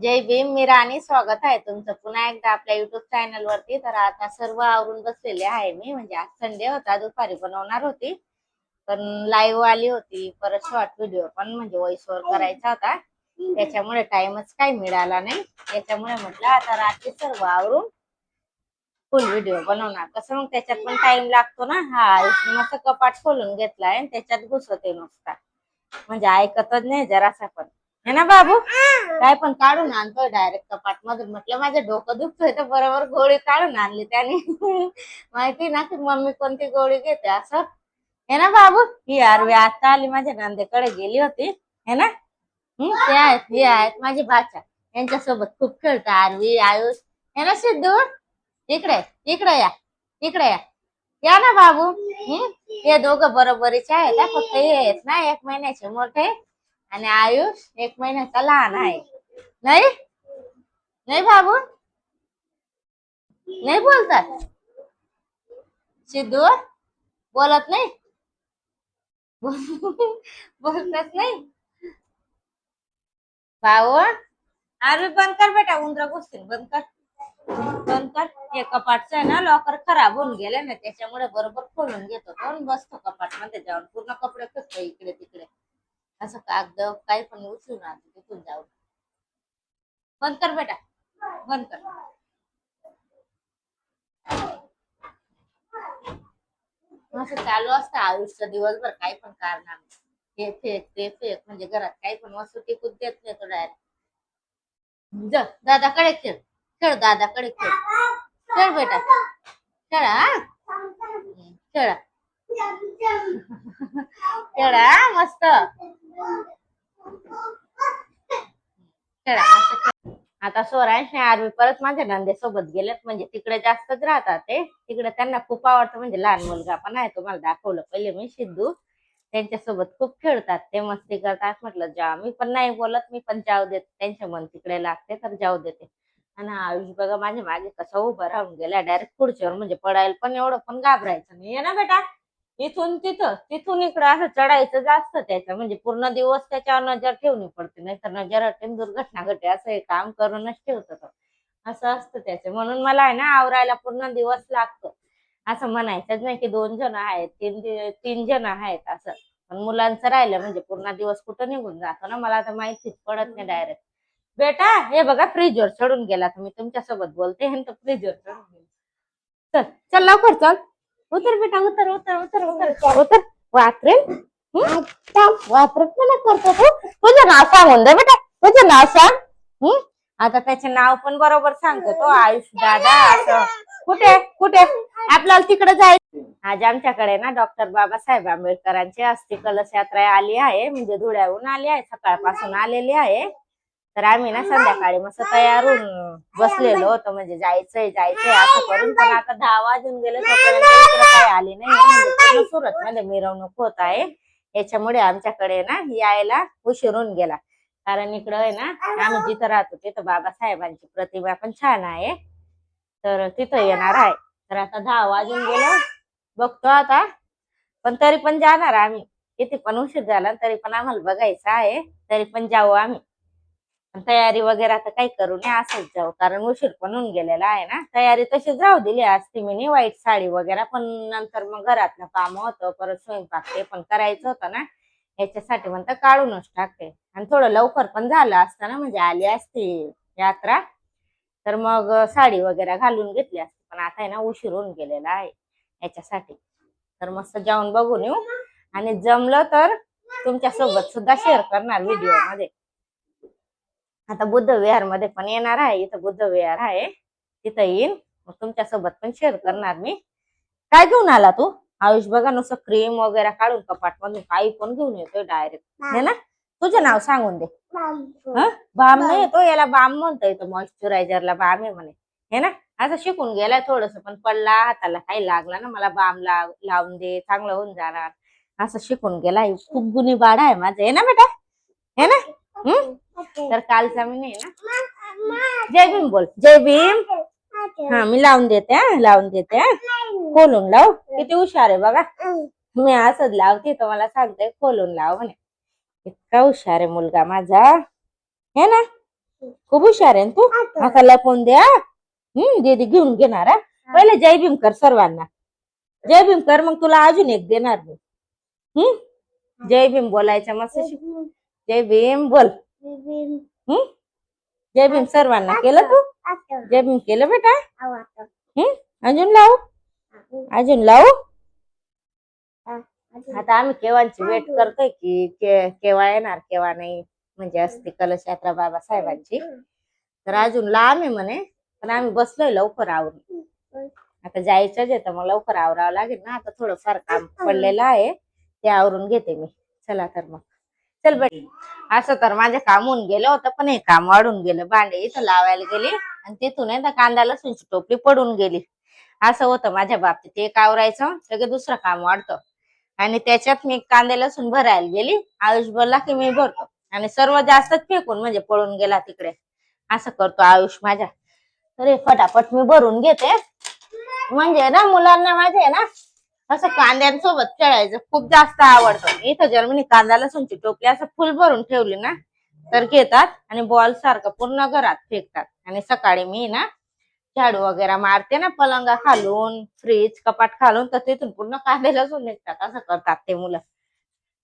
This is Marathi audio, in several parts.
जय भीम मी राणी. स्वागत आहे तुमचं पुन्हा एकदा आपल्या युट्यूब चॅनल वरती. तर आता सर्व आवरून बसलेले आहे मी. म्हणजे आज संडे होता दुपारी बनवणार होती. पण लाईव्ह आली होती. परत शॉर्ट व्हिडिओ पण म्हणजे व्हॉइस ओव्हर करायचा होता. त्याच्यामुळे टाइमच काही मिळाला नाही. त्याच्यामुळे म्हटलं आता रात्री सर्व आवरून फुल व्हिडिओ बनवणार. कसं मग त्याच्यात पण टाइम लागतो ना. हा मस्त कपाट खोलून घेतलाय आणि त्याच्यात घुसते नुसता. म्हणजे ऐकतच नाही जरासा पण. है ना बाबू? काय पण काढून आणतोय डायरेक्ट कपाट मधून म्हटलं माझं डोकं दुखतोय तर बरोबर गोळी काढून आणली त्याने. माहिती ना की मम्मी कोणती गोळी घेते असं? हे ना बाबू? ही आरवी आता आली. माझ्या नांदेकडे गेली होती. हे ना? हम्म, ते आहेत हे आहेत माझी भाच्या यांच्यासोबत खूप खेळतो आरवी आयुष. हे ना सिद्धू? इकडे इकडे या इकडे या. या ना बाबू. हम्म हे दोघं बरोबरीचे आहेत. फक्त हे आहेत ना एक महिन्याचे मोठे. आणि आयुष एक महिन्याचा लहान आहे. नाही? नाही बाबू? नाही बोलतात? सिद्धू? बोलत नाही? बोलतच नाही? भाऊ? अरे बंद कर बेटा उंदरा गोष्टी बंद कर. बंद कर. हे कपाटचं आहे ना लॉकर खराब होऊन गेले ना त्याच्यामुळे बरोबर खोलून घेतो बसतो कपाटमध्ये जाऊन. पूर्ण कपडे फेकतो इकडे तिकडे. असं कागद काही पण उचलून आणतो तिथून जाऊ बंद कर बेटा. बंद कर. असं चालू असतं आयुष्य दिवसभर काही पण कारण हे फेक ते फेक म्हणजे घरात काही पण वस्तू टिकून देत नाही तो डायरेक्ट दादाकडे खेळ. खेळ दादाकडे खेळ. खेळ बेटा. खेळा हा? खेळा. खेळा मस्त. आता सोरांश आणि आरवी परत माझ्या नंदेसोबत गेलेत म्हणजे तिकडे जास्तच राहतात ते. तिकडे त्यांना खूप आवडतं म्हणजे लहान मुलगा पण आहे तुम्हाला दाखवलं. पहिले मी सिद्धू त्यांच्यासोबत खूप खेळतात ते मस्ती करतात. म्हटलं जा मी पण नाही बोलत मी पण जाऊ देत. त्यांचे मन तिकडे लागते तर जाऊ देते. आणि आयुष बघा माझ्या मागे कसा उभा राहून गेला डायरेक्ट खुर्चीवर म्हणजे पडायला पण एवढं पण घाबरायचं नाही ना बेटा? इथून तिथं तिथून इकडं असं चढायचं जास्त त्याचं. म्हणजे पूर्ण दिवस त्याच्यावर नजर ठेवणी पडते. नाहीतर नजर हटेन दुर्घटना घटे असं हे काम करूनच ठेवतो तो. असं असतं त्याचं. म्हणून मला आहे ना आवरायला पूर्ण दिवस लागतो. असं म्हणायचंच नाही की दोन जण आहेत तीन तीन जण आहेत असं. पण मुलांचं राहिलं म्हणजे पूर्ण दिवस कुठं निघून जातो ना? मला आता माहितीच पडत नाही डायरेक्ट बेटा हे बघा फ्रीजवर चढून गेला. तुम्ही मी तुमच्यासोबत बोलते हे तर फ्रीजवर चढून गेला. चल चल लवकर चल. उतर बेटा उतर उतर उतर उतर. उतर. वात्रे वात्र करतो तू? तुझं नाव सांगून दे बेटा. तुझं नाव सांग. हम्म? आता त्याचे नाव पण बरोबर सांगतो तो आयुष दादा असं. कुठे? कुठे? आपल्याला तिकडे जायचं आज आमच्याकडे ना डॉक्टर बाबासाहेब आंबेडकरांची अस्थि कलश यात्रा आली आहे. म्हणजे धुळ्याहून आली आहे सकाळपासून आलेली आहे. तर आम्ही ना संध्याकाळी मस्त तयार होऊन बसलेलो होतो. म्हणजे जायचंय जायचंय. असं करून पण आता दहा वाजून गेले तोपर्यंत काही आली नाही. म्हणजे सुरत मध्ये मिरवणूक होत आहे. याच्यामुळे आमच्याकडे ना यायला उशीर होऊन गेला. कारण इकडं आहे ना आम्ही जिथं राहतो तिथं बाबासाहेबांची प्रतिमा पण छान आहे. तर तिथं येणार आहे. तर आता दहा वाजून गेलं. बघतो आता. पण तरी पण जाणार आम्ही. किती पण उशीर झाला तरी पण आम्हाला बघायचं आहे. तरी पण जाऊ आम्ही. तयारी वगैरे आता काही करू नये असंच जाऊ. कारण उशीर पण होऊन गेलेला आहे ना. तयारी तशीच राहू दिली असती मी वाईट साडी वगैरे पण नंतर मग घरातलं काम होतं. परत स्वयंपाक ते पण करायचं होतं ना. याच्यासाठी म्हणतं काढूनच टाकते. आणि थोडं लवकर पण झालं असतं ना. म्हणजे आली असती यात्रा. तर मग साडी वगैरे घालून घेतली असती. पण आता आहे ना उशीर होऊन गेलेला आहे याच्यासाठी तर मस्त जाऊन बघून येऊ. आणि जमलं तर तुमच्यासोबत सुद्धा शेअर करणार व्हिडिओमध्ये. आता बुद्ध विहारमध्ये पण येणार आहे. इथं बुद्ध विहार आहे. तिथं येईन. मग तुमच्यासोबत पण शेअर करणार मी. काय घेऊन आला तू? आयुष बघा नुसतं क्रीम वगैरे काढून कपाट मधून काही पण घेऊन येतोय डायरेक्ट है ना? तुझं नाव सांगून दे. हं? बाम नाही येतो याला बाम म्हणता येतो मॉइश्चरायझरला बाम आहे म्हणे. हे ना? असं शिकून गेलाय थोडस पण पडला हाताला काही लागला ना मला बाम लाव लावून दे चांगलं होऊन जाणार. असं शिकून गेलाय. खूप गुन्हे बाडा आहे माझं. आहे ना बेटा? हे ना? हम्म तर कालचा मी नाही ना? जय भीम बोल. जय भीम. हा मी लावून देते हा लावून देते हा. खोलून लाव. किती हुशार आहे बघा. मी असंच लावते तर मला सांगते खोलून लाव म्हणे. इतका हुशार आहे मुलगा माझा. हे ना? खूप हुशार आहे ना तू? आता लपवून द्या हम्म दीदी घेऊन घेणार हा. पहिले जय भीम कर सर्वांना. जय भीम कर मग तुला अजून एक देणार मी. हम्म जय भीम बोलायचं मस्त. जय भीम बोल. हम्म जय भीम सर्वांना केलं तू? जय भीम केलं बेटा? हम्म अजून लावू? अजून लावू? आता आम्ही केव्हाची वेट करतोय की केव्हा येणार केव्हा नाही म्हणजे असते कलश यात्रा बाबासाहेबांची. तर अजून लांब आहे म्हणे पण आम्ही बसलोय लवकर आवरून. आता जायचंच आहे तर मग लवकर आवरावं लागेल ना. आता थोडंफार काम पडलेलं आहे ते आवरून घेते मी. चला तर मग. चल बाई असं तर माझं काम होऊन गेलं होतं पण हे काम वाढून गेलं. भांडे इथं लावायला गेली आणि तिथून आहे ना कांदा लसूणची टोपली पडून गेली. असं होतं माझ्या बाबतीत. एक आवरायचं सगळं दुसरं काम वाढतं. आणि त्याच्यात मी कांदे लसूण भरायला गेली. आयुष बोलला की मी भरतो. आणि सर्व जास्तच फेकून म्हणजे पळून गेला तिकडे. असं करतो आयुष माझ्या. तरी फटाफट मी भरून घेते. म्हणजे ना मुलांना माझे ना असं कांद्यांसोबत खेळायचं. खूप जास्त आवडतं. इथं जर मी कांदा लसूणची टोपली असं फुल भरून ठेवली ना तर घेतात आणि बॉल सारखं पूर्ण घरात फेकतात. आणि सकाळी मी ना झाडू वगैरे मारते ना पलंगा खालून फ्रीज कपाट खालून तर तिथून पूर्ण कांदे लसूण निघतात. असं करतात ते मुलं.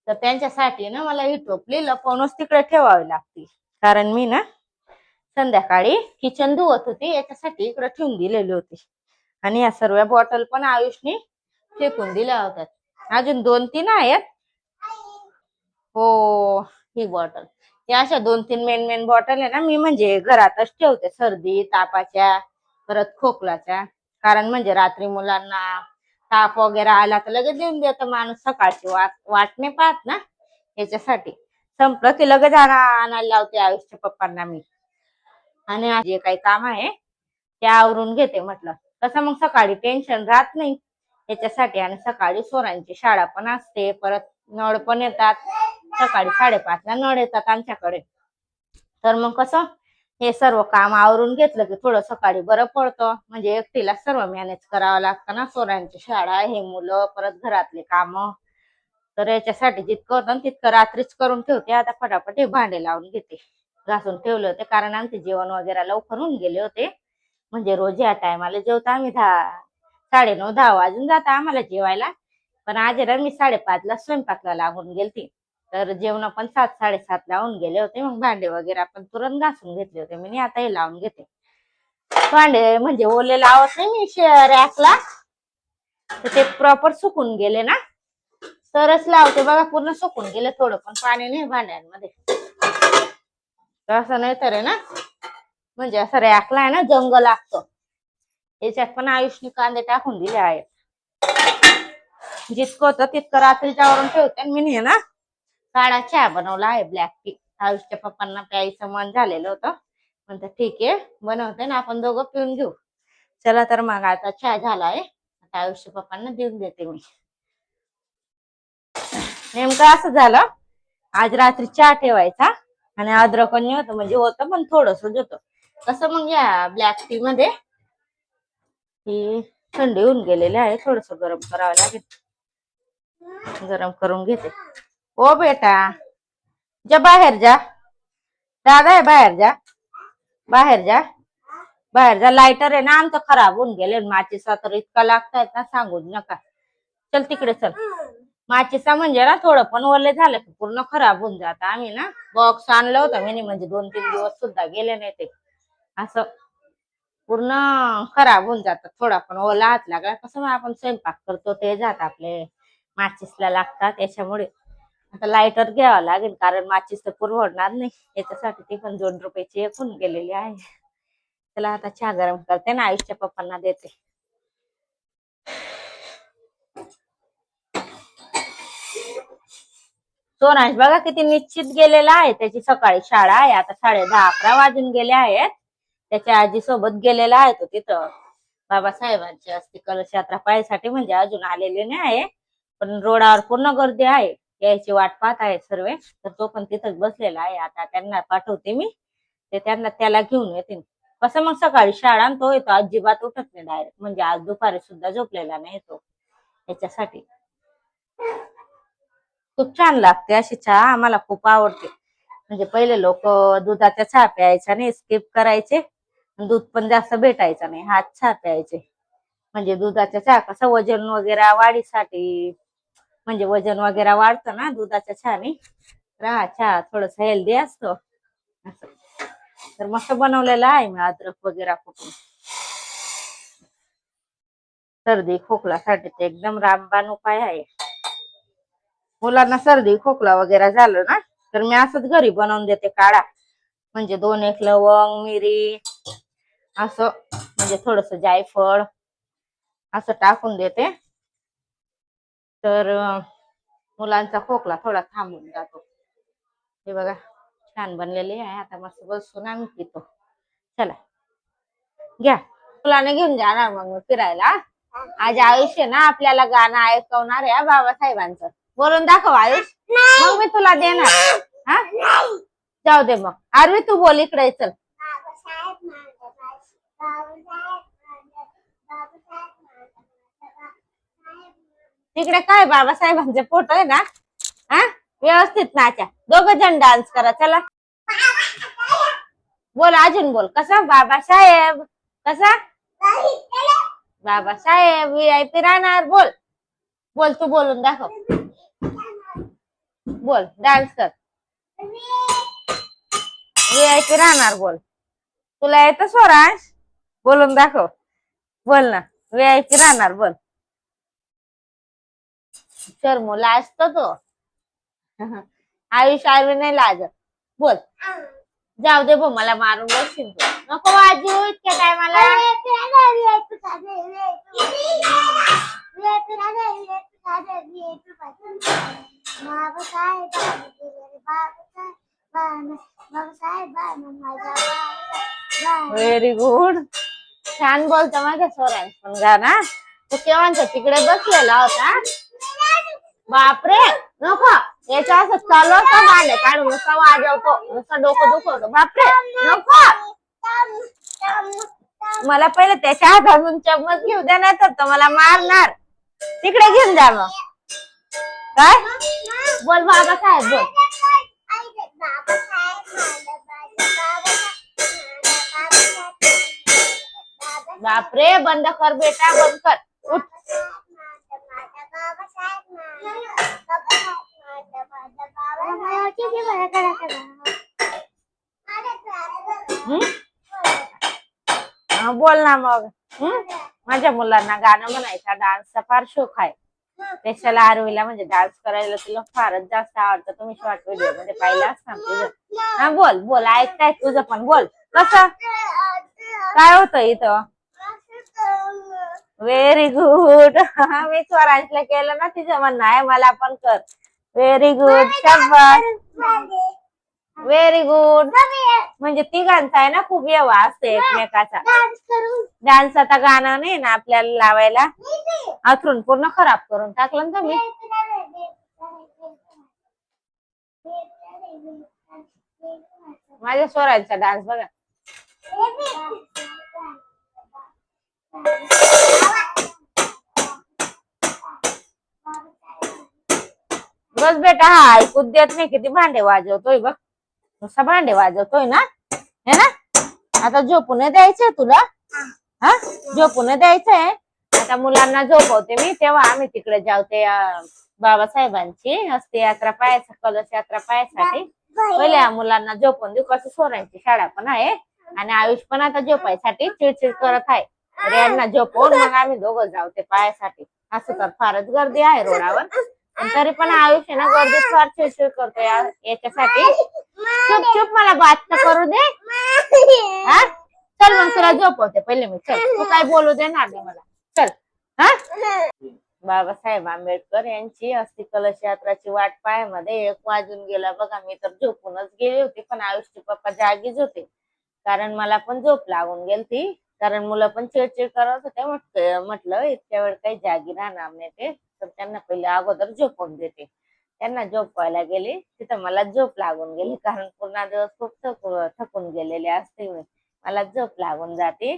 तर त्यांच्यासाठी ना मला ही टोपली लपवूनच तिकडे ठेवावी लागते कारण मी ना संध्याकाळी किचन धुवत होती. याच्यासाठी इकडे ठेवून दिलेली होती. आणि या सर्व बॉटल पण आयुषने फेकून दिल्या होत्या. अजून दोन तीन आहेत. हो ही बॉटल या अशा दोन तीन मेन मेन बॉटल आहे ना मी म्हणजे घरातच ठेवते. सर्दी तापाच्या परत खोकलाच्या. कारण म्हणजे रात्री मुलांना ताप वगैरे आला तर लगेच देऊन देतो माणूस. सकाळची वाट वाट नाही पाहत ना. याच्यासाठी. संपलं की लगेच आणा आणायला लावते आयुषच्या पप्पांना मी. आणि जे काही काम आहे ते आवरून घेते म्हटलं. तसं मग सकाळी टेन्शन राहत नाही. याच्यासाठी आणि सकाळी सोरांची शाळा पण असते. परत नळ पण येतात. सकाळी साडेपाच ला नळ येतात आमच्याकडे. तर मग कसं? हे सर्व काम आवरून घेतलं की थोडं सकाळी बरं पडतं. म्हणजे एकटीला सर्व मॅनेज करावं लागतं ना. सोरांची शाळा हे मुलं परत घरातले काम. तर याच्यासाठी जितकं होतं ना तितकं रात्रीच करून ठेवते. आता फटाफट हे भांडे लावून घेते. घासून ठेवले होते. कारण आमचे जेवण वगैरे लवकर होऊन गेले होते. म्हणजे रोज या टायमाला जेवता आम्ही दहा साडेनऊ दहा वाजून जाता आम्हाला जेवायला. पण आज ना मी साडेपाचला स्वयंपाकला लागून गेलती. तर जेवण पण सात साडेसात लावून गेले होते. मग भांडे वगैरे आपण तुरंत घासून घेतले होते. मी आता हे लावून घेते. भांडे म्हणजे ओले लावत नाही मी रॅकला. तर ते प्रॉपर सुकून गेले ना. तरच लावते बघा पूर्ण सुकून गेले. थोडं पण पाणी नाही भांड्यांमध्ये. असं नाही तर आहे ना म्हणजे असं रॅकला आहे ना जंग लागतं. याच्यात पण आयुषने कांदे टाकून दिले आहेत. जितकं होतं तितकं रात्रीच्या वरून ठेवते आणि मी हे ना. काळा चहा बनवला आहे ब्लॅक टी आयुषच्या पप्पांना प्यायचं मन झालेलं होतं. म्हणतात ठीक आहे बनवते ना आपण दोघं पिऊन घेऊ. चला तर मग आता चहा झाला आहे आता आयुष्य पप्पांना देऊन देते मी. नेमकं असं झालं आज रात्री चहा ठेवायचा आणि अद्रक आणि होतं म्हणजे होतं पण थोडस होतं. कसं मग या ब्लॅक टी मध्ये ही थंडी होऊन गेलेली आहे थोडस गरम करावं लागेल. गरम करून घेते. ओ बेटा जा बाहेर जा. दादा आहे बाहेर जा. बाहेर जा. बाहेर जा. लायटर आहे ना आमचं खराब होऊन गेले माचीसा तर इतका लागतायत ना सांगून नका. चल तिकडे चल. माचीसा म्हणजे ना थोडं पण ओले झालं की पूर्ण खराब होऊन जात. आम्ही ना बॉक्स आणलं होतं. मी म्हणजे दोन तीन दिवस सुद्धा गेले नाही ते. असं. पूर्ण खराब होऊन जातात थोडा पण ओला हात लागला कसं आपण स्वयंपाक करतो ते जात आपले. माचीसला लागतात त्याच्यामुळे आता लायटर घ्यावं लागेल कारण माचीस तर पुरवडणार नाही. याच्यासाठी ती पण दोन रुपयाची एक होऊन गेलेली आहे. त्याला आता चहा गरम करते ना आयुष्या पप्पांना देते. सोनाश बघा किती निश्चित गेलेला आहे. त्याची सकाळी शाळा आहे. आता साडे दहा अकरा वाजून गेले आहेत. त्याच्या आजी सोबत गेलेला आहे तो तिथं. बाबासाहेबांची असते कलश यात्रा पाहायसाठी म्हणजे अजून आलेले नाही. आहे पण रोडावर पूर्ण गर्दी आहे. यायची वाट पाहत आहे सर्व. तर तो पण तिथंच बसलेला आहे. आता त्यांना पाठवते मी. ते त्यांना त्याला घेऊन येते कसं मग सकाळी शाळा आणि तो येतो अजिबात उठत नाही डायरेक्ट म्हणजे आज दुपारी सुद्धा झोपलेला नाही तो. याच्यासाठी. खूप छान लागते अशी चहा. आम्हाला खूप आवडते. म्हणजे पहिले लोक दुधाच्या चहा प्यायचा नाही स्किप करायचे. दूध पण जास्त भेटायचं नाही. हात चहा प्यायचे. म्हणजे दुधाचा चहा कसं वजन वगैरे वाढीसाठी म्हणजे वजन वगैरे वाढतं ना दुधाच्या चहाने तर हा चहा थोडस हेल्दी असतो. असं. तर मस्त बनवलेला आहे मी अद्रक वगैरे कुठून सर्दी खोकलासाठी ते एकदम रामबाण उपाय आहे. मुलांना सर्दी खोकला वगैरे झालं ना तर मी असंच घरी बनवून देते काढा. म्हणजे दोन एक लवंग मिरी असं म्हणजे थोडस जायफळ असं टाकून देते. तर मुलांचा खोकला थोडा थांबून जातो. हे बघा छान बनलेली आहे. आता मस्त बसून आम्ही पितो. चला. घ्या. मुलाने घेऊन जाणार मग फिरायला आज आयुष्य ना आपल्याला गाणं ऐकवणार आहे बाबासाहेबांचं. बोलून दाखव आयुष. मग मी तुला देणार. हा? जाऊ दे मग. आरवी तू बोल इकडे चल. तिकडे काय बाबासाहेबांचे फोटो आहे ना? हा? व्यवस्थित नाचा. दोघ जण डान्स करा चला. बोल अजून बोल. कसा? बाबासाहेब. कसा? बाबासाहेब व्ही आय पी राहणार. बोल. बोल तू बोलून दाखव. बोल डान्स कर. व्ही आय पी राहणार बोल. तुला येतं स्वराज? बोलून दाखव. बोल ना. पी राहणार बोल. सर मुला असतो तो आयुष आयुष नाही लाजत बोल. जाऊ दे भाऊ मला मारून बसशील तू. नको वाजू इतक्या टायमाला. व्हेरी गुड छान बोलतो माझ्या स्वरांश पण गाणं. तो तिकडे बसलेला होता? बापरे नको. याच्या असं चालू असतं भांडे काढून नुसता वाजवतो नुसता डोकं दुखवतो. बापरे नको. मला पहिले त्याच्या हातातून चम्मच घेऊ द्या नाही तर मला मारणार. तिकडे घेऊन द्या मग. काय? बोल बाबा साहेब बोल? बापरे बंद कर बेटा बंद कर. उठ. बोल ना मग. माझ्या मुलांना गाणं म्हणायचा डान्सचा फार शोक आहे. स्पेशल आरवीला म्हणजे डान्स करायला तुला फारच जास्त आवडतं तुम्ही शॉर्ट व्हिडिओमध्ये पाहिला हा बोल बोल ऐकताय तुझं पण बोल. कसं? काय होतं इथं? व्हेरी गुड मी स्वरांशला केलं ना तिचं म्हणणं आहे मला पण कर. व्हेरी गुड शाबास व्हेरी गुड म्हणजे तिघांचा आहे ना खूप व्यवहार असते एकमेकाचा. डान्स आता गाणं नाही ना आपल्याला लावायला? अथरून पूर्ण खराब करून टाकलं ना तुम्ही. माझ्या स्वरांचा डान्स बघा. बस बेटा हा ऐकूच देत नाही किती भांडे वाजवतोय बघ. नुसता भांडे वाजवतोय ना? हे ना? आता झोपून द्यायचंय तुला? हा? झोपून द्यायचंय? आता मुलांना झोपवते मी तेव्हा आम्ही तिकडे जाऊ ते बाबासाहेबांची असते यात्रा पाहायचा कलश यात्रा पाहायसाठी. पहिले मुलांना झोपून देऊ कसं सोरांची शाळा पण आहे. आणि आयुष पण आता झोपायसाठी चिडचिड करत आहे. तर यांना झोपवून मग आम्ही दोघं जाऊ ते पायासाठी असं तर फारच गर्दी आहे रोडावर. तरी पण आयुष्य ना गर्दीत फार चिडचिड करतो याच्यासाठी. चुप चुप मला बात तर करू दे. हा? चल मग तुला झोपवते पहिले मी. चल तू काय बोलू देणार नाही मला. चल. हा? बाबासाहेब आंबेडकर यांची अस्थि कलश यात्राची वाट पायामध्ये एक वाजून गेला. बघा मी तर झोपूनच गेले होते पण आयुष्य पप्पा जागीच होते. कारण मला पण झोप लागून गेलती. कारण मुलं पण चिडचिड करत होते म्हटलं इतक्या वेळ काही जागी राहणार नाही ते. तर त्यांना पहिले अगोदर झोपून देते. त्यांना झोपवायला गेले तिथं मला झोप लागून गेली. कारण पूर्ण दिवस खूप थकून गेलेले असते मी. मला झोप लागून जाते.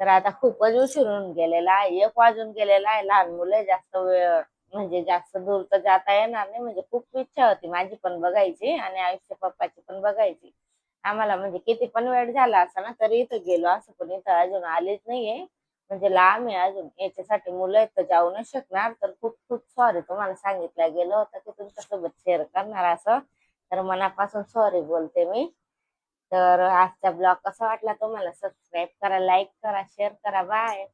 तर आता खूपच उशीर होऊन गेलेला आहे. एक वाजून गेलेला आहे. लहान मुलं जास्त वेळ म्हणजे जास्त दूर तर जाता येणार नाही. म्हणजे खूप इच्छा होती. माझी पण बघायची आणि आयुष्य पप्पाची पण बघायची. आम्हाला म्हणजे किती पण वेळ झाला असा ना तरी इथं गेलो. असं पण इथं अजून आलेच नाहीये. म्हणजे लांब आहे अजून. याच्यासाठी मुलं तर जाऊ नाही शकणार. तर खूप खूप सॉरी तुम्हाला सांगितलं. गेलं होतं की तुमच्यासोबत शेअर करणार असं. तर मनापासून सॉरी बोलते मी. तर आजचा ब्लॉग कसा वाटला तुम्हाला? सबस्क्राईब करा लाईक करा शेअर करा. बाय